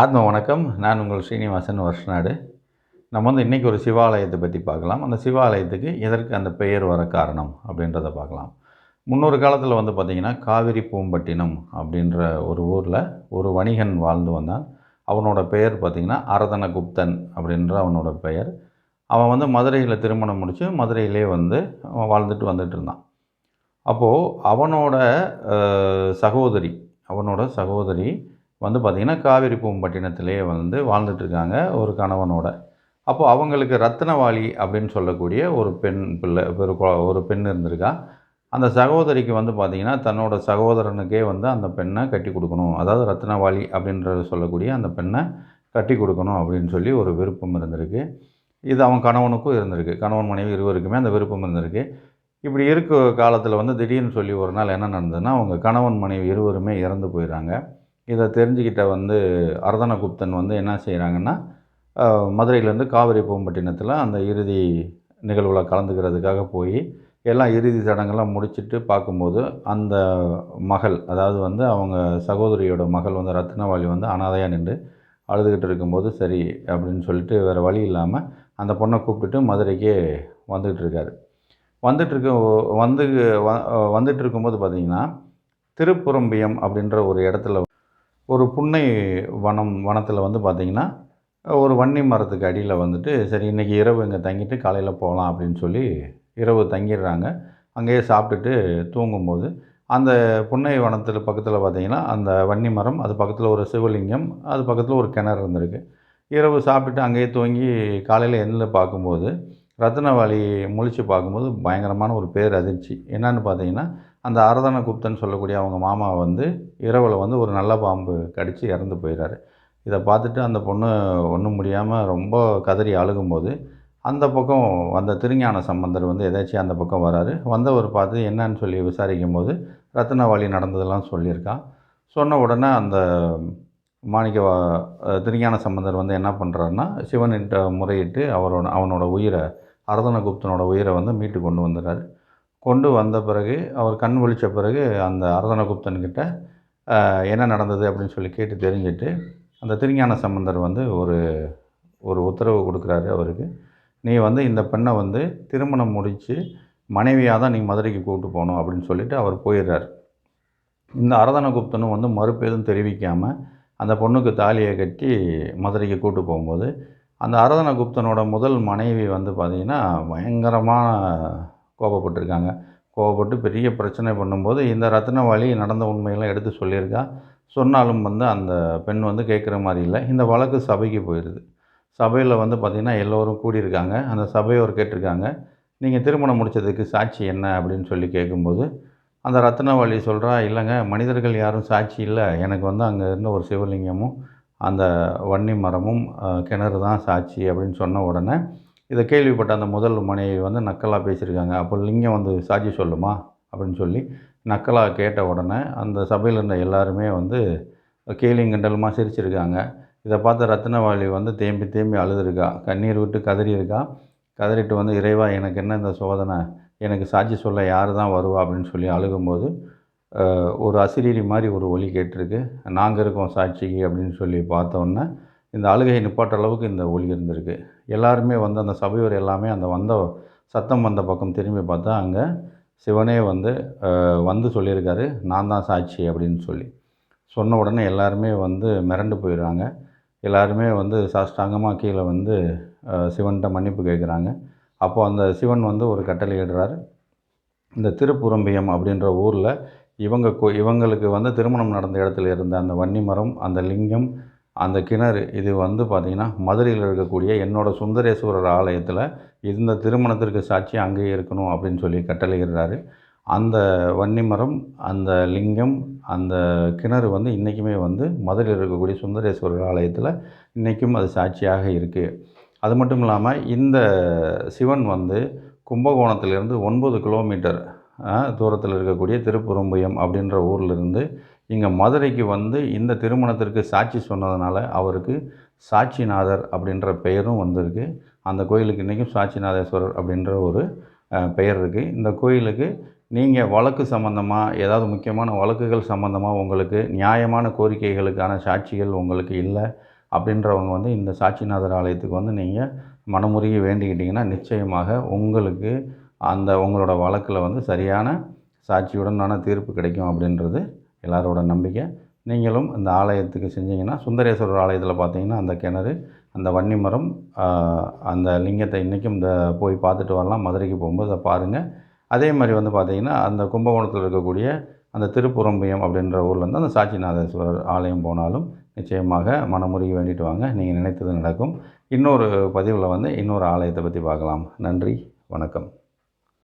ஆத்ம வணக்கம். நான் உங்கள் ஸ்ரீனிவாசன் வருஷநாடு. நம்ம வந்து இன்றைக்கி ஒரு சிவாலயத்தை பற்றி பார்க்கலாம். அந்த சிவாலயத்துக்கு எதற்கு அந்த பெயர் வர காரணம் அப்படின்றத பார்க்கலாம். முன்னொரு காலத்தில் வந்து பார்த்திங்கன்னா காவிரி பூம்பட்டினம் அப்படின்ற ஒரு ஊரில் ஒரு வணிகன் வாழ்ந்து வந்தான். அவனோட பெயர் பார்த்திங்கன்னா அரதனகுப்தன் அப்படின்ற அவனோட பெயர். அவன் வந்து மதுரையில் திருமணம் முடித்து மதுரையிலே வந்து அவன் வாழ்ந்துட்டு வந்துட்டு இருந்தான். அப்போது அவனோட சகோதரி அவனோட சகோதரி வந்து பார்த்திங்கன்னா காவேரி பூம்பட்டினத்திலே வந்து வாழ்ந்துட்டுருக்காங்க ஒரு கணவனோட. அப்போது அவங்களுக்கு ரத்னவாளி அப்படின்னு சொல்லக்கூடிய ஒரு பெண் பிள்ளை ஒரு ஒரு பெண் இருந்திருக்கா. அந்த சகோதரிக்கு வந்து பார்த்திங்கன்னா தன்னோட சகோதரனுக்கே வந்து அந்த பெண்ணை கட்டி கொடுக்கணும். அதாவது ரத்னவாளி அப்படின்றத சொல்லக்கூடிய அந்த பெண்ணை கட்டி கொடுக்கணும் அப்படின்னு சொல்லி ஒரு விருப்பம் இருந்திருக்கு. இது அவன் கணவனுக்கும் இருந்திருக்கு. கணவன் மனைவி இருவருக்குமே அந்த விருப்பம் இருந்திருக்கு. இப்படி இருக்க காலத்தில் வந்து திடீர்னு சொல்லி ஒரு நாள் என்ன நடந்ததுன்னா அவங்க கணவன் மனைவி இருவருமே இறந்து போயிடுறாங்க. இதை தெரிஞ்சுக்கிட்ட வந்து அரதனகுப்தன் வந்து என்ன செய்கிறாங்கன்னா மதுரையிலேருந்து காவிரி பூம்பட்டினத்தில் அந்த இறுதி நிகழ்வில் கலந்துக்கிறதுக்காக போய் எல்லாம் இறுதி சடங்கெல்லாம் முடிச்சிட்டு பார்க்கும்போது அந்த மகள் அதாவது வந்து அவங்க சகோதரியோட மகள் வந்து ரத்னவாளி வந்து அனாதையாக நின்று அழுதுகிட்டு இருக்கும்போது சரி அப்படின்னு சொல்லிட்டு வேறு வழி இல்லாமல் அந்த பொண்ணை கூப்பிட்டுட்டு மதுரைக்கே வந்துக்கிட்டு இருக்காரு. வந்துட்டுருக்க வந்து வ- வந்துட்டு இருக்கும்போது பார்த்திங்கன்னா திருப்புறம்பியம் அப்படின்ற ஒரு இடத்துல ஒரு புன்னை வனம் வனத்தில் வந்து பார்த்திங்கன்னா ஒரு வன்னி மரத்துக்கு அடியில் வந்துட்டு சரி இன்றைக்கி இரவு இங்கே தங்கிட்டு காலையில் போகலாம் அப்படின்னு சொல்லி இரவு தங்கிடுறாங்க. அங்கேயே சாப்பிட்டுட்டு தூங்கும்போது அந்த புன்னை வனத்தில் பக்கத்தில் பார்த்திங்கன்னா அந்த வன்னி மரம் அது பக்கத்தில் ஒரு சிவலிங்கம் அது பக்கத்தில் ஒரு கிணறு இருந்திருக்கு. இரவு சாப்பிட்டுட்டு அங்கேயே தூங்கி காலையில் எண்ணில் பார்க்கும்போது ரத்னவாளி முழிச்சு பார்க்கும்போது பயங்கரமான ஒரு பேர் அதிர்ச்சி என்னன்னு பார்த்தீங்கன்னா அந்த அரதன குப்தன் சொல்லக்கூடிய அவங்க மாமா வந்து இரவில் வந்து ஒரு நல்ல பாம்பு கடித்து இறந்து போயிடுறாரு இதை பார்த்துட்டு அந்த பொண்ணு ஒன்றும் முடியாமல் ரொம்ப கதறி அழுகும்போது அந்த பக்கம் வந்த திருஞான சம்பந்தர் வந்து எதாச்சும் அந்த பக்கம் வராரு. வந்தவர் பார்த்து என்னன்னு சொல்லி விசாரிக்கும் போது ரத்னவாளி நடந்ததெல்லாம் சொல்லியிருக்கான் சொன்ன உடனே அந்த மாணிக்க வா- திருஞான சம்பந்தர் வந்து என்ன பண்ணுறாருன்னா சிவன்கிட்ட முறையிட்டு அவரோட அவனோட உயிரை அரதனகுப்தனோட உயிரை வந்து மீட்டு கொண்டு வந்துடுறாரு. கொண்டு வந்த பிறகு அவர் கண் விழித்த பிறகு அந்த அரதனகுப்தன்கிட்ட என்ன நடந்தது? அப்படின்னு சொல்லி கேட்டு தெரிஞ்சுட்டு அந்த திருஞான சம்பந்தர் வந்து ஒரு ஒரு உத்தரவு கொடுக்குறாரு அவருக்கு. நீ வந்து இந்த பெண்ணை வந்து திருமணம் முடித்து மனைவியாக தான் நீ மதுரைக்கு கூப்பிட்டு போகணும் அப்படின்னு சொல்லிட்டு அவர் போயிடுறார். இந்த அரதனகுப்தனும் வந்து மறுப்பு எதுவும் தெரிவிக்காமல் அந்த பொண்ணுக்கு தாலியை கட்டி மதுரைக்கு கூட்டு போகும்போது அந்த அரதனகுப்தனோட முதல் மனைவி வந்து பார்த்திங்கன்னா பயங்கரமான கோபப்பட்டிருக்காங்க. கோபப்பட்டு பெரிய பிரச்சனை பண்ணும்போது இந்த ரத்னவாளி நடந்த உண்மையெல்லாம் எடுத்து சொல்லியிருக்கா. சொன்னாலும் வந்து அந்த பெண் வந்து கேட்குற மாதிரி இல்லை. இந்த வழக்கு சபைக்கு போயிடுது சபையில் வந்து பார்த்திங்கன்னா எல்லோரும் கூடியிருக்காங்க. அந்த சபையோர் கேட்டிருக்காங்க. நீங்கள் திருமணம் முடித்ததுக்கு சாட்சி என்ன? அப்படின்னு சொல்லி கேட்கும்போது அந்த ரத்னவாளி சொல்கிறா இல்லைங்க மனிதர்கள் யாரும் சாட்சி இல்லை. எனக்கு வந்து அங்கே இருந்த ஒரு சிவலிங்கமும் அந்த வன்னி மரமும் கிணறு தான் சாட்சி அப்படின்னு சொன்ன உடனே இதை கேள்விப்பட்ட அந்த முதல் மனைவி வந்து நக்கலாக பேசியிருக்காங்க. அப்போ லிங்கம் வந்து சாட்சி சொல்லுமா? அப்படின்னு சொல்லி நக்கலாக கேட்ட உடனே அந்த சபையில் இருந்த எல்லாருமே வந்து கேலியும் கண்டலுமாக சிரிச்சிருக்காங்க. இதை பார்த்த ரத்னவாளி வந்து தேம்பி தேம்பி அழுதுருக்கா. கண்ணீர் விட்டு கதறி இருக்கா கதறிட்டு வந்து இறைவா எனக்கு என்ன இந்த சோதனை? எனக்கு சாட்சி சொல்ல யார் தான் வருவா? அப்படின்னு சொல்லி அழுகும்போது ஒரு அசிரீரி மாதிரி ஒரு ஒலி கேட்டிருக்கு. நாங்கள் இருக்கோம் சாட்சிக்கு அப்படின்னு சொல்லி பார்த்தோன்னே இந்த அழுகையை நிப்பாட்ட அளவுக்கு இந்த ஒலி இருந்திருக்கு. எல்லாருமே வந்து அந்த சபையோர் எல்லாமே அந்த வந்த சத்தம் வந்த பக்கம் திரும்பி பார்த்தா அங்கே சிவனே வந்து வந்து சொல்லியிருக்காரு நான் தான் சாட்சி அப்படின்னு சொல்லி. சொன்ன உடனே எல்லாருமே வந்து மிரண்டு போயிடுறாங்க. எல்லாருமே வந்து சாஷ்டாங்கமாக கீழே வந்து சிவன்கிட்ட மன்னிப்பு கேட்குறாங்க. அப்போது அந்த சிவன் வந்து ஒரு கட்டளை இடுறாரு. இந்த திருப்புறம்பியம் அப்படின்ற ஊரில் இவங்க கோ இவங்களுக்கு வந்து திருமணம் நடந்த இடத்துல இருந்த அந்த வன்னி மரம் அந்த லிங்கம் அந்த கிணறு இது வந்து பார்த்திங்கன்னா மதுரையில் இருக்கக்கூடிய என்னோட சுந்தரேஸ்வரர் ஆலயத்தில் இந்த திருமணத்திற்கு சாட்சி அங்கேயே இருக்கணும் அப்படின்னு சொல்லி கட்டளையிடுறாரு. அந்த வன்னிமரம் அந்த லிங்கம் அந்த கிணறு வந்து இன்றைக்குமே வந்து மதுரையில் இருக்கக்கூடிய சுந்தரேஸ்வரர் ஆலயத்தில் இன்றைக்கும் அது சாட்சியாக இருக்குது அது மட்டும் இல்லாமல் இந்த சிவன் வந்து கும்பகோணத்திலிருந்து ஒன்பது கிலோமீட்டர் தூரத்தில் இருக்கக்கூடிய திருப்புறம்புயம் அப்படின்ற ஊரில் இருந்து இங்கே மதுரைக்கு வந்து இந்த திருமணத்திற்கு சாட்சி சொன்னதுனால அவருக்கு சாட்சிநாதர் அப்படின்ற பெயரும் வந்திருக்கு. அந்த கோயிலுக்கு இன்றைக்கும் சாட்சிநாதேஸ்வரர் அப்படின்ற ஒரு பெயர் இருக்குது இந்த கோயிலுக்கு நீங்கள் வழக்கு சம்மந்தமாக ஏதாவது முக்கியமான வழக்குகள் சம்மந்தமாக உங்களுக்கு நியாயமான கோரிக்கைகளுக்கான சாட்சிகள் உங்களுக்கு இல்லை அப்படின்றவங்க வந்து இந்த சாட்சிநாதர் ஆலயத்துக்கு வந்து நீங்கள் மனமுருகி வேண்டிக்கிட்டிங்கன்னா நிச்சயமாக உங்களுக்கு அந்த உங்களோட வழக்கில் வந்து சரியான சாட்சியுடனான தீர்ப்பு கிடைக்கும் அப்படின்றது எல்லாரோட நம்பிக்கை. நீங்களும் இந்த ஆலயத்துக்கு செஞ்சீங்கன்னா சுந்தரேஸ்வரர் ஆலயத்தில் பார்த்தீங்கன்னா அந்த கிணறு அந்த வன்னி மரம் அந்த லிங்கத்தை இன்றைக்கும் இந்த போய் பார்த்துட்டு வரலாம். மதுரைக்கு போகும்போது அதை பாருங்கள் அதே மாதிரி வந்து பார்த்தீங்கன்னா அந்த கும்பகோணத்தில் இருக்கக்கூடிய அந்த திருப்புறம்பியம் அப்படின்ற ஊர்லேருந்து அந்த சாட்சிநாதேஸ்வரர் ஆலயம் போனாலும் நிச்சயமாக மனமுருகி வேண்டிட்டு வாங்க. நீங்கள் நினைத்தது நடக்கும். இன்னொரு பதிவில் வந்து இன்னொரு ஆலயத்தை பற்றி பார்க்கலாம். நன்றி வணக்கம்.